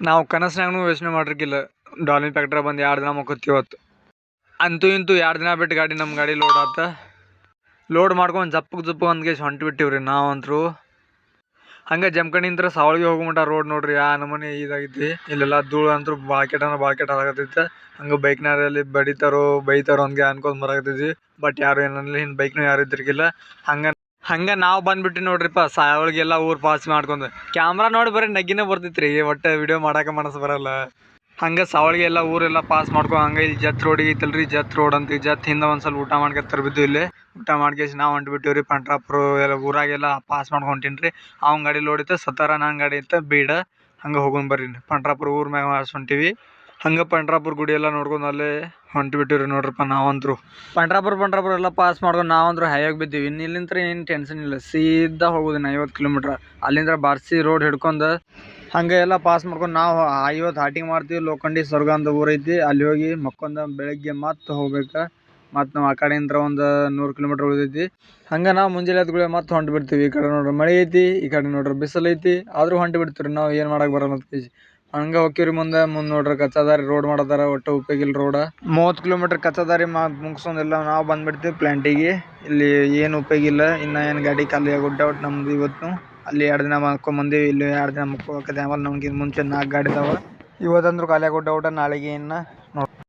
ನಾವು ಕನಸಿನಾಗೂ ಯೋಚನೆ ಮಾಡಿರ್ಕಿಲ್ಲ. Dolphin factory ಬಂದು ಎರಡು ದಿನ ಮುಕ್ಕೋತೀವಿ ಇವತ್ತು ಅಂತೂ ಇಂತೂ ಎರಡು ದಿನ ಬಿಟ್ಟು ಗಾಡಿ ನಮ್ಮ ಗಾಡಿ ಲೋಡ್ ಆತ? ಲೋಡ್ ಮಾಡ್ಕೊಂಡು ಜಪ್ಪಗೆ ಜಪ್ಪು ಅಂದ್ಗೆ ಹೊಂಟು ಬಿಟ್ಟಿವ್ರಿ ನಾವಂತರೂ. ಹಂಗೆ ಜಮ್ಕಣಿಂತ್ರ ಸಾವಳಿಗೆ ಹೋಗ್ಬಿಟ್ಟ ರೋಡ್ ನೋಡ್ರಿ ಆ ನಮ್ಮನೆ ಇದಾಗೈತಿ ಇಲ್ಲೆಲ್ಲ ಧೂಳು ಅಂತೂ ಬಾಕೆಟ್ ಅಂದ್ರೆ ಬಾಕೆಟ್ ಆಗತೈತೆ ಹಂಗೆ ಬೈಕ್ನಲ್ಲಿ ಬಡಿತಾರೋ, ಬೈತಾರೋ ಹಂಗೆ ಅನ್ಕೊಂಡ್ ಬರಾಕತ್ತೈತಿ ಬಟ್ ಯಾರು ಏನಲ್ಲ ಹಿಂಗೆ ಬೈಕ್ನೂ ಯಾರು ಇದ್ದಿರ್ಗಿಲ್ಲ ಹಂಗೆ ಹಂಗೆ ನಾವು ಬಂದ್ಬಿಟ್ಟು ನೋಡ್ರಿಪ್ಪ ಸಾವಳಿಗೆಲ್ಲ ಊರು ಪಾಸ್ ಮಾಡ್ಕೊಂಡು. ಕ್ಯಾಮ್ರಾ ನೋಡಿ ಬರೀ ನಗ್ಗಿನೇ ಬರ್ತೈತ್ರಿ ಒಟ್ಟು ವಿಡಿಯೋ ಮಾಡಕ್ಕೆ ಮನಸ್ಸು ಬರಲ್ಲ. ಹಂಗೆ ಸಾವಳಿಗೆ ಎಲ್ಲ ಊರೆಲ್ಲ ಪಾಸ್ ಮಾಡ್ಕೊ, ಹಂಗೆ ಇಲ್ಲಿ ಜತ್ ರೋಡಿಗೆ ಐತಲ್ರಿ, ಜತ್ ರೋಡ್ ಅಂತ ಜತ್ ಹಿಂದೆ ಒಂದು ಸ್ವಲ್ಪ ಊಟ ಮಾಡ್ಕೊತಾರ ಬಿದ್ದು ಇಲ್ಲಿ. ಊಟ ಮಾಡ್ಕೇಸಿ ನಾವು ಹೊಂಟ್ಬಿಟ್ಟಿವಿ ರೀ ಪಂಡ್ರಾಪುರ ಎಲ್ಲ ಊರಾಗೆಲ್ಲ ಪಾಸ್ ಮಾಡ್ಕೊಂಡು ಹೊಂಟೀನಿ ರೀ ಅವ್ನ ಗಾಡಿ ಲೋಡ್ ಇತ್ತು, ಸತಾರ ನನ್ನ ಗಾಡಿ ಇತ್ತು, ಬೀಡ. ಹಂಗೆ ಹೋಗೋಣ ಬರ್ರಿ, ಪಂಟ್ರಾಪುರ ಊರ ಮ್ಯಾಗ ಹೊಂಟೀವಿ ಹಂಗೆ ಪಂಡ್ರಾಪುರ ಗುಡಿ ಎಲ್ಲ ನೋಡ್ಕೊಂಡು ಅಲ್ಲೇ ಹೊಂಟು ಬಿಟ್ಟಿವ್ರಿ ನೋಡ್ರಪ್ಪ ನಾವಂತ್ರು ಪಂಡ್ರಾಪುರ ಪಂಡ್ರಾಪುರ ಎಲ್ಲ ಪಾಸ್ ಮಾಡ್ಕೊಂಡು ನಾವಂದ್ರು ಹೈಯಾಗಿ ಬಿದ್ದೀವಿ. ಇನ್ನು ಇಲ್ಲಿಂತ್ರ ಏನು ಟೆನ್ಷನ್ ಇಲ್ಲ. ಸೀದಾ ಹೋಗೋದಿನ ಐವತ್ತು ಕಿಲೋಮೀಟ್ರ್ ಅಲ್ಲಿಂದ ಬಾರ್ಸಿ ರೋಡ್ ಹಿಡ್ಕೊಂಡು ಹಂಗೆ ಎಲ್ಲ ಪಾಸ್ ಮಾಡ್ಕೊಂಡು ನಾವು ಐವತ್ತು ಹಾಟಿಂಗ್ ಮಾಡ್ತೀವಿ. ಲೋಖಂಡಿ ಸ್ವರ್ಗ ಅಂತ ಊರೈತಿ ಅಲ್ಲಿ ಹೋಗಿ ಮಕ್ಕೊಂದ ಬೆಳಗ್ಗೆ ಮತ್ತೆ ಹೋಗ್ಬೇಕು. ಮತ್ತು ನಾವು ಆ ಕಡೆಯಿಂದ ಒಂದು ನೂರು ಕಿಲೋಮೀಟ್ರ್ ಉಳಿದೈತಿ. ಹಂಗೆ ನಾವು ಮುಂಜಾನೆ ಎದ್ಗುಳೆ ಮತ್ತೆ ಹೊಂಟು ಬಿಡ್ತೀವಿ ಈ ಕಡೆ ನೋಡ್ರಿ. ಮಳೆ ಐತಿ, ಈ ಕಡೆ ನೋಡ್ರಿ ಬಿಸಿಲು ಐತಿ. ಆದರೂ ಹೊಂಟು ಬಿಡ್ತೀವಿ ನಾವು ಏನು ಮಾಡೋಕೆ ಬರಲ್ಲ ಅಂತ ಹಂಗೆ ಹೋಗ್ತೀವ್ರಿ ಮುಂದೆ. ಮುಂದೆ ನೋಡ್ರಿ ಕಚ್ಚಾದಾರಿ ರೋಡ್ ಮಾಡದಾರ, ಒಟ್ಟು ಉಪಯೋಗ ಇಲ್ಲ ರೋಡ ಮೂವತ್ತು ಕಿಲೋಮೀಟರ್ ಕಚ್ಚಾದಾರಿ ಮಾ ಮುಗಿಸ್ಕೊಂಡೆಲ್ಲ ನಾವು ಬಂದ್ಬಿಡ್ತೀವಿ ಪ್ಲ್ಯಾಂಟಿಗೆ ಇಲ್ಲಿ ಏನು ಉಪಯೋಗ ಇನ್ನ ಏನು ಗಾಡಿ ಖಾಲಿ ಗುಡ್ಡ ಒಟ್ಟು ನಮ್ದು ಇವತ್ತು. ಅಲ್ಲಿ ಎರಡು ದಿನ ಮಾಡ್ಕೊಂಬಂದೀವಿ ಇಲ್ಲಿ ಎರಡು ದಿನ ಮುಕ್ಕೋಕತ್ತೆ ಆಮೇಲೆ ನಮ್ಗೆ ಮುಂಚೆ ನಾಲ್ಕು ಗಾಡಿ ಇದಾವೆ ಇವತ್ತಂದ್ರೂ ಖಾಲಿ ಗುಡ್ಡ ಊಟ ನಾಳೆಗೆ ಇನ್ನ ನೋಡಿ